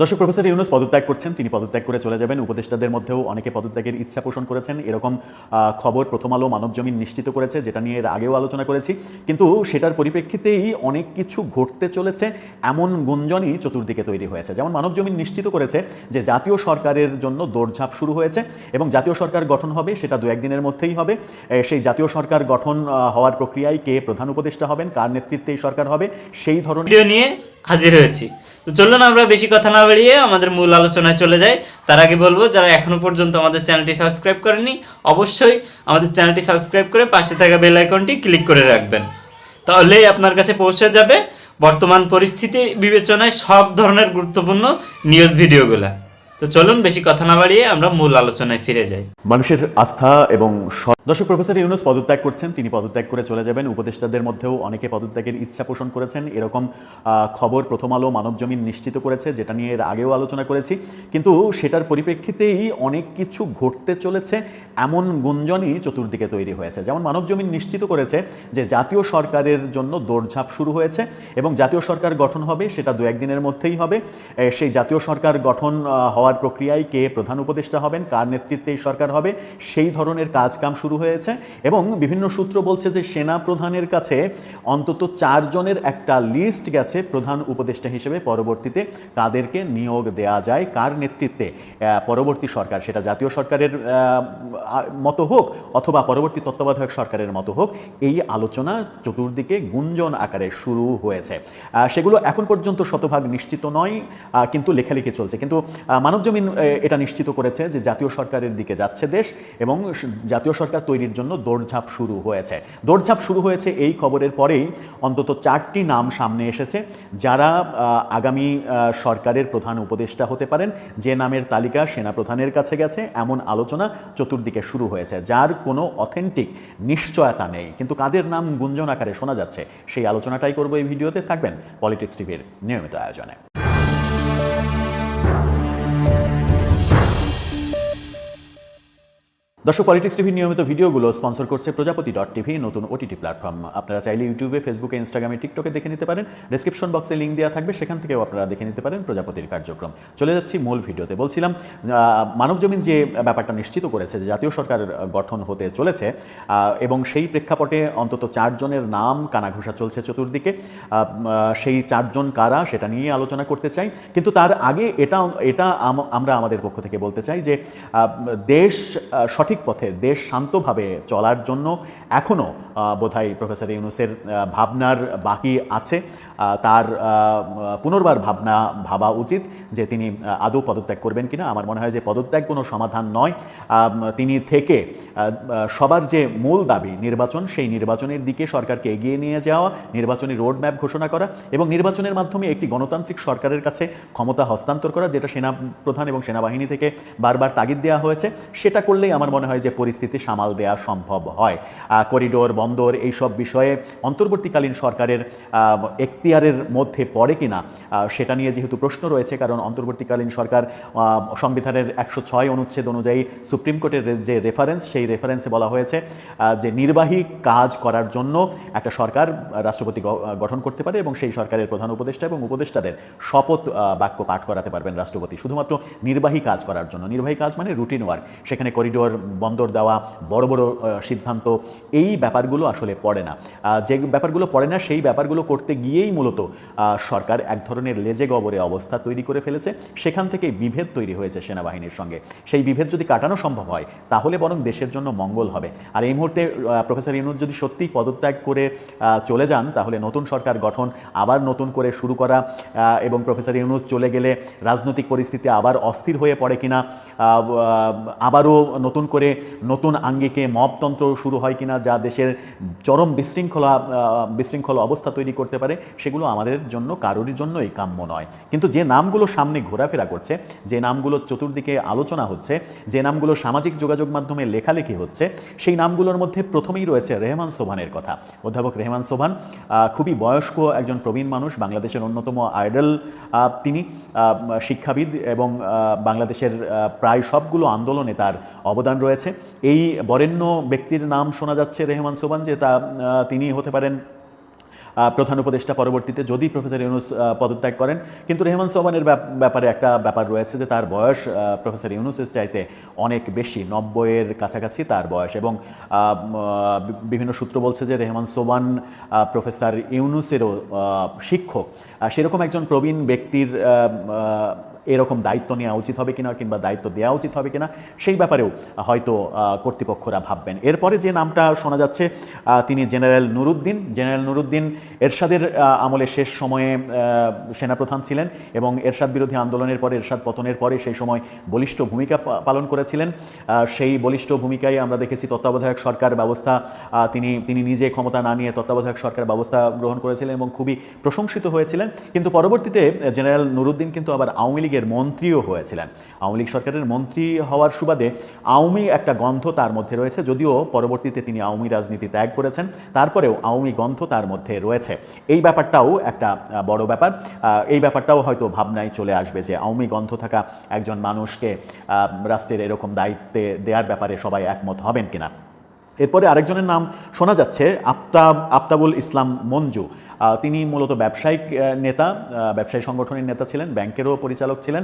দর্শক, প্রফেসর ইউনুস পদত্যাগ করছেন, তিনি পদত্যাগ করে চলে যাবেন। উপদেষ্টাদের মধ্যেও অনেকে পদত্যাগের ইচ্ছা পোষণ করেছেন। এরকম খবর প্রথম আলো মানব জমিন নিশ্চিত করেছে, যেটা নিয়ে এর আগেও আলোচনা করেছি। কিন্তু সেটার পরিপ্রেক্ষিতেই অনেক কিছু ঘটতে চলেছে, এমন গুঞ্জনই চতুর্দিকে তৈরি হয়েছে। যেমন, মানব জমিন নিশ্চিত করেছে যে জাতীয় সরকারের জন্য দৌড়ঝাঁপ শুরু হয়েছে এবং জাতীয় সরকার গঠন হবে, সেটা দু একদিনের মধ্যেই হবে। সেই জাতীয় সরকার গঠন হওয়ার প্রক্রিয়ায় কে প্রধান উপদেষ্টা হবেন, কার নেতৃত্বে এই সরকার হবে, সেই ধরনের নিয়ে হাজির হয়েছি। তো চলুন আমরা বেশি কথা না বাড়িয়ে আমাদের মূল আলোচনায় চলে যাই। তার আগে বলব, যারা এখনও পর্যন্ত আমাদের চ্যানেলটি সাবস্ক্রাইব করেনি অবশ্যই আমাদের চ্যানেলটি সাবস্ক্রাইব করে পাশে থাকা বেল আইকনটি ক্লিক করে রাখবেন। তাহলেই আপনার কাছে পৌঁছে যাবে বর্তমান পরিস্থিতি বিবেচনায় সব ধরনের গুরুত্বপূর্ণ নিউজ ভিডিওগুলা। তো চলুন বেশি কথা না বাড়িয়ে আমরা মূল আলোচনায় ফিরে যাই। মানুষের আস্থা এবং দর্শক, প্রফেসর ইউনুস পদত্যাগ করছেন, তিনি পদত্যাগ করে চলে যাবেন। উপদেষ্টাদের মধ্যেও অনেকে পদত্যাগের ইচ্ছা পোষণ করেছেন। এরকম খবর প্রথম আলো মানব জমিন নিশ্চিত করেছে, যেটা নিয়ে এর আগেও আলোচনা করেছি। কিন্তু সেটার পরিপ্রেক্ষিতেই অনেক কিছু ঘটতে চলেছে, এমন গুঞ্জনই চতুর্দিকে তৈরি হয়েছে। যেমন মানব জমিন নিশ্চিত করেছে যে জাতীয় সরকারের জন্য দৌড়ঝাঁপ শুরু হয়েছে এবং জাতীয় সরকার গঠন হবে, সেটা দু একদিনের মধ্যেই হবে। সেই জাতীয় সরকার গঠন হওয়ার প্রক্রিয়ায় কে প্রধান উপদেষ্টা হবেন, কার নেতৃত্বে এই সরকার হবে, সেই ধরনের কাজকাম শুরু হয়েছে এবং বিভিন্ন সূত্র বলছে যে সেনা প্রধানের কাছে অন্তত চারজনের একটা লিস্ট গেছে প্রধান উপদেষ্টা হিসেবে পরবর্তীতে তাদেরকে নিয়োগ দেয়া যায়। কার নেতৃত্বে? পরবর্তী সরকার, সেটা জাতীয় সরকারের মতো হোক অথবা পরবর্তী তত্ত্বাবধায়ক সরকারের মতো হোক, এই আলোচনা চতুর্দিকে গুঞ্জন আকারে শুরু হয়েছে। সেগুলো এখন পর্যন্ত শতভাগ নিশ্চিত নয় কিন্তু লেখালেখি চলছে। কিন্তু মানবজমিন এটা নিশ্চিত করেছে যে জাতীয় সরকারের দিকে যাচ্ছে দেশ এবং জাতীয় সরকার তৈরির জন্য দৌড়ঝাঁপ শুরু হয়েছে। দৌড়ঝাঁপ শুরু হয়েছে এই খবরের পরেই অন্তত চারটি নাম সামনে এসেছে, যারা আগামী সরকারের প্রধান উপদেষ্টা হতে পারেন, যে নামের তালিকা সেনাপ্রধানের কাছে গেছে, এমন আলোচনা চতুর্দিকে শুরু হয়েছে, যার কোনো অথেন্টিক নিশ্চয়তা নেই। কিন্তু কাদের নাম গুঞ্জন আকারে শোনা যাচ্ছে, সেই আলোচনাটাই করব এই ভিডিওতে, থাকবেন পলিটিক্স টিভির নিয়মিত আয়োজনে। দর্শক পলিটিক্স টিভির নিয়মিত ভিডিওগুলো স্পন্সর করছে প্রজাপতি ডট টিভি নতুন ওটিটি প্ল্যাটফর্ম আপনারা চাইলে ইউটিউবে ফেসবুকে ইনস্টাগ্রামে টিকটকে দেখে নিতে পারেন। ডেসক্রিপশন বক্সে লিঙ্ক দেওয়া থাকবে, সেখান থেকেও আপনারা দেখে নিতে পারেন প্রজাপতির কার্যক্রম। চলে যাচ্ছি মূল ভিডিওতে। বলছিলাম মানবজমিন যে ব্যাপারটা নিশ্চিত করেছে যে জাতীয় সরকার গঠন হতে চলেছে এবং সেই প্রেক্ষাপটে অন্তত চারজনের নাম কানাঘোষা চলছে চতুর্দিকে সেই চারজন কারা সেটা নিয়ে আলোচনা করতে চাই। কিন্তু তার আগে এটা এটা আমরা আমাদের পক্ষ থেকে বলতে চাই যে দেশ সঠিক পথে দেশ শান্তভাবে চলার জন্য এখনও বোধহয় প্রফেসর ইউনুসের ভাবনার বাকি আছে। তার পুনর্বার ভাবনা ভাবা উচিত যে তিনি আদৌ পদত্যাগ করবেন কিনা। আমার মনে হয় যে পদত্যাগ কোনো সমাধান নয়। তিনি থেকে সবার যে মূল দাবি নির্বাচন, সেই নির্বাচনের দিকে সরকারকে এগিয়ে নিয়ে যাওয়া, নির্বাচনী রোড ম্যাপ ঘোষণা করা এবং নির্বাচনের মাধ্যমে একটি গণতান্ত্রিক সরকারের কাছে ক্ষমতা হস্তান্তর করা, যেটা সেনা প্রধান এবং সেনাবাহিনী থেকে বারবার তাগিদ দেওয়া হয়েছে। সেটা করলেই আমার মনে হয় যে পরিস্থিতি সামাল দেওয়া সম্ভব হয়। করিডোর, বন্দর এইসব বিষয়ে অন্তর্বর্তীকালীন সরকারের এখতিয়ারের মধ্যে পড়ে কিনা সেটা নিয়ে যেহেতু প্রশ্ন রয়েছে, কারণ অন্তর্বর্তীকালীন সরকার সংবিধানের একশো ছয় অনুচ্ছেদ অনুযায়ী সুপ্রিম কোর্টের যে রেফারেন্স সেই রেফারেন্সে বলা হয়েছে যে নির্বাহী কাজ করার জন্য একটা সরকার রাষ্ট্রপতি গঠন করতে পারে এবং সেই সরকারের প্রধান উপদেষ্টা এবং উপদেষ্টাদের শপথ বাক্য পাঠ করাতে পারবেন রাষ্ট্রপতি। শুধুমাত্র নির্বাহী কাজ করার জন্য। নির্বাহী কাজ মানে রুটিন ওয়ার্ক সেখানে করিডোর বন্দর দেওয়া বড় বড় সিদ্ধান্ত, এই ব্যাপারগুলো আসলে পড়ে না। যে ব্যাপারগুলো পড়ে না, সেই ব্যাপারগুলো করতে গিয়েই মূলত সরকার এক ধরনের লেজে গবরে অবস্থা তৈরি করে ফেলেছে। সেখান থেকেই বিভেদ তৈরি হয়েছে সেনাবাহিনীর সঙ্গে। সেই বিভেদ যদি কাটানো সম্ভব হয়, তাহলে বরং দেশের জন্য মঙ্গল হবে। আর এই মুহূর্তে প্রফেসর ইউনুস যদি সত্যিই পদত্যাগ করে চলে যান, তাহলে নতুন সরকার গঠন, আবার নতুন করে শুরু করা এবং প্রফেসর ইউনুস চলে গেলে রাজনৈতিক পরিস্থিতি আবার অস্থির হয়ে পড়ে কিনা আবারও নতুন করে নতুন আঙ্গিকে মবতন্ত্র শুরু হয় কিনা যা দেশের চরম বিশৃঙ্খলা বিশৃঙ্খল অবস্থা তৈরি করতে পারে, সেগুলো আমাদের জন্য কারোরই জন্যই কাম্য নয়। কিন্তু যে নামগুলো সামনে ঘোরাফেরা করছে, যে নামগুলো চতুর্দিকে আলোচনা হচ্ছে, যে নামগুলো সামাজিক যোগাযোগ মাধ্যমে লেখালেখি হচ্ছে, সেই নামগুলোর মধ্যে প্রথমেই রয়েছে রেহমান সোভানের কথা। অধ্যাপক রেহমান সোভান খুবই বয়স্ক একজন প্রবীণ মানুষ, বাংলাদেশের অন্যতম আইডল তিনি শিক্ষাবিদ এবং বাংলাদেশের প্রায় সবগুলো আন্দোলনে তার অবদান রয়েছে এই বরেণ্য ব্যক্তির নাম শোনা যাচ্ছে রেহমান সোবান যে তা তিনি হতে পারেন প্রধান উপদেষ্টা পরবর্তীতে যদি প্রফেসর ইউনুস পদত্যাগ করেন। কিন্তু রেহমান সোবানের ব্যাপ- ব্যাপারে একটা ব্যাপার রয়েছে যে তার বয়স প্রফেসর ইউনুসের চাইতে অনেক বেশি। নব্বইয়ের কাছাকাছি তার বয়স এবং বিভিন্ন সূত্র বলছে যে রেহমান সোবান প্রফেসর ইউনুসেরও শিক্ষক। সেরকম একজন প্রবীণ ব্যক্তির এরকম দায়িত্ব নেওয়া উচিত হবে কিনা কিংবা দায়িত্ব দেওয়া উচিত হবে কিনা, সেই ব্যাপারেও হয়তো কর্তৃপক্ষরা ভাববেন। এরপরে যে নামটা শোনা যাচ্ছে তিনি জেনারেল নুরুদ্দিন। জেনারেল নুরুদ্দিন এরশাদের আমলে শেষ সময়ে সেনাপ্রধান ছিলেন এবং এরশাদ বিরোধী আন্দোলনের পরে, এরশাদ পতনের পরে সেই সময় বলিষ্ঠ ভূমিকা পালন করেছিলেন। সেই বলিষ্ঠ ভূমিকায় আমরা দেখেছি তত্ত্বাবধায়ক সরকার ব্যবস্থা তিনি তিনি নিজে ক্ষমতা না নিয়ে তত্ত্বাবধায়ক সরকার ব্যবস্থা গ্রহণ করেছিলেন এবং খুবই প্রশংসিত হয়েছিলেন। কিন্তু পরবর্তীতে জেনারেল নুরুদ্দিন কিন্তু আবার আওয়ামী লীগের মন্ত্রীও হয়েছিলেন। আওয়ামী লীগ সরকারের মন্ত্রী হওয়ার সুবাদে আওয়ামী একটা গন্ধ তার মধ্যে রয়েছে, যদিও পরবর্তীতে তিনি আওয়ামী রাজনীতি ত্যাগ করেছেন, তারপরেও আওয়ামী গন্ধ তার মধ্যে রয়েছে। এই ব্যাপারটাও একটা বড় ব্যাপার। এই ব্যাপারটাও হয়তো ভাবনায় চলে আসবে যে আওয়ামী গন্ধ থাকা একজন মানুষকে রাষ্ট্রের এরকম দায়িত্বে দেওয়ার ব্যাপারে সবাই একমত হবেন কিনা। এরপরে আরেকজনের নাম শোনা যাচ্ছে, আফতাব, আফতাবুল ইসলাম মঞ্জু। তিনি মূলত ব্যবসায়িক নেতা ব্যবসায়ী সংগঠনের নেতা ছিলেন, ব্যাংকেরও পরিচালক ছিলেন।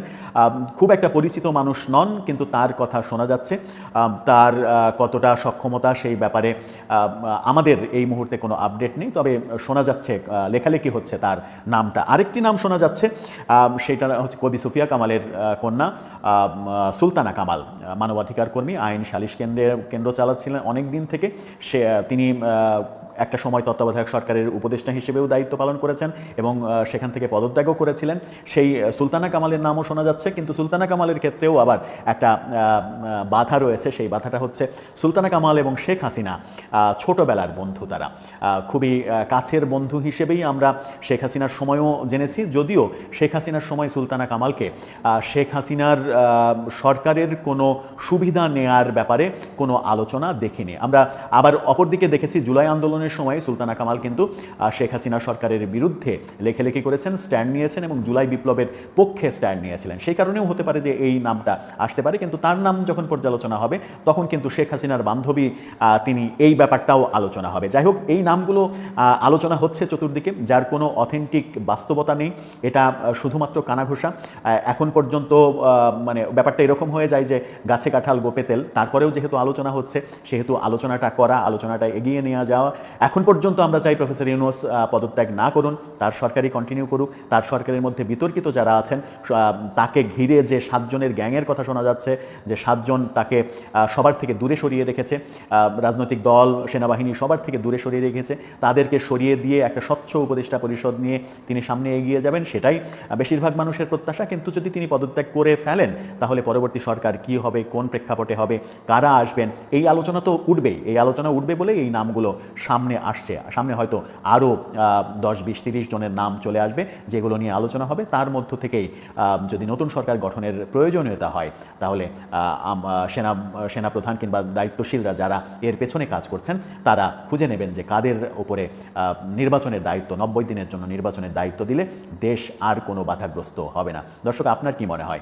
খুব একটা পরিচিত মানুষ নন, কিন্তু তার কথা শোনা যাচ্ছে। তার কতটা সক্ষমতা সেই ব্যাপারে আমাদের এই মুহূর্তে কোনো আপডেট নেই। তবে শোনা যাচ্ছে লেখালেখি হচ্ছে তার নামটা। আরেকটি নাম শোনা যাচ্ছে সেটা হচ্ছে কবি সুফিয়া কামালের কন্যা সুলতানা কামাল মানবাধিকার কর্মী, আইন সালিশ কেন্দ্রে, কেন্দ্র চালাচ্ছিলেন অনেক দিন থেকে। সে তিনি একটা সময় তত্ত্বাবধায়ক সরকারের উপদেষ্টা হিসেবেও দায়িত্ব পালন করেছেন এবং সেখান থেকে পদত্যাগও করেছিলেন। সেই সুলতানা কামালের নামও শোনা যাচ্ছে, কিন্তু সুলতানা কামালের ক্ষেত্রেও আবার একটা বাধা রয়েছে। সেই বাধাটা হচ্ছে সুলতানা কামাল এবং শেখ হাসিনা ছোটবেলার বন্ধু তারা। খুবই কাছের বন্ধু হিসেবেই আমরা শেখ হাসিনার সময়ও জেনেছি। যদিও শেখ হাসিনার সময় সুলতানা কামালকে শেখ হাসিনার সরকারের কোনো সুবিধা নেয়ার ব্যাপারে কোনো আলোচনা দেখিনি। আমরা আবার অপরদিকে দেখেছি, জুলাই আন্দোলনের সময় সুলতানা কামাল কিন্তু শেখ হাসিনা সরকারের বিরুদ্ধে লেখালেখি করেছেন, স্ট্যান্ড নিয়েছেন এবং জুলাই বিপ্লবের পক্ষে স্ট্যান্ড নিয়েছিলেন। সেই কারণেও হতে পারে যে এই নামটা আসতে পারে, কিন্তু তার নাম যখন পর্যালোচনা হবে, তখন কিন্তু শেখ হাসিনার বান্ধবী তিনি এই ব্যাপারটাও আলোচনা হবে। যাই হোক, এই নামগুলো আলোচনা হচ্ছে চতুর্দিকে, যার কোনো অথেন্টিক বাস্তবতা নেই। এটা শুধুমাত্র কানাঘোষা। এখন পর্যন্ত মানে ব্যাপারটা এরকম হয়ে যায় যে গাছে কাঁঠাল গোপে তেল। তারপরেও যেহেতু আলোচনা হচ্ছে, সেহেতু আলোচনাটা করা, আলোচনাটা এগিয়ে নিয়ে যাওয়া এখন পর্যন্ত আমরা চাই প্রফেসর ইউনুস পদত্যাগ না করুন, তার সরকারই কন্টিনিউ করুক, তার সরকারের মধ্যে বিতর্কিত যারা আছেন তাকে ঘিরে যে সাতজনের গ্যাংয়ের কথা শোনা যাচ্ছে, যে সাতজন তাকে সবার থেকে দূরে সরিয়ে রেখেছে রাজনৈতিক দল, সেনাবাহিনী সবার থেকে দূরে সরিয়ে রেখেছে, তাদেরকে সরিয়ে দিয়ে একটা স্বচ্ছ উপদেষ্টা পরিষদ নিয়ে তিনি সামনে এগিয়ে যাবেন, সেটাই বেশিরভাগ মানুষের প্রত্যাশা। কিন্তু যদি তিনি পদত্যাগ করে ফেলেন, তাহলে পরবর্তী সরকার কি হবে, কোন প্রেক্ষাপটে হবে, কারা আসবেন, এই আলোচনা তো উঠবেই, এই আলোচনা উঠবে বলে এই নামগুলো সামনে আসছে। সামনে হয়তো আরও দশ, বিশ, তিরিশ জনের নাম চলে আসবে যেগুলো নিয়ে আলোচনা হবে। তার মধ্য থেকেই যদি নতুন সরকার গঠনের প্রয়োজনীয়তা হয়, তাহলে সেনা, সেনাপ্রধান কিংবা দায়িত্বশীলরা যারা এর পেছনে কাজ করছেন, তারা খুঁজে নেবেন যে কাদের ওপরে নির্বাচনের দায়িত্ব, নব্বই দিনের জন্য নির্বাচনের দায়িত্ব দিলে দেশ আর কোনো বাধাগ্রস্ত হবে না। দর্শক, আপনার কি মনে হয়?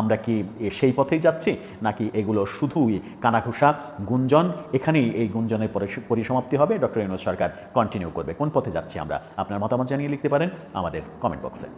আমরা কি সেই পথেই যাচ্ছি, নাকি এগুলো শুধুই কানাঘুষা, গুঞ্জন? এখানেই এই গুঞ্জনের পরিসমাপ্তি হবে। ডক্টর ইনোজ সরকার কন্টিনিউ করবে। কোন পথে যাচ্ছি আমরা? আপনার মতামত জানিয়ে লিখতে পারেন আমাদের কমেন্ট বক্সে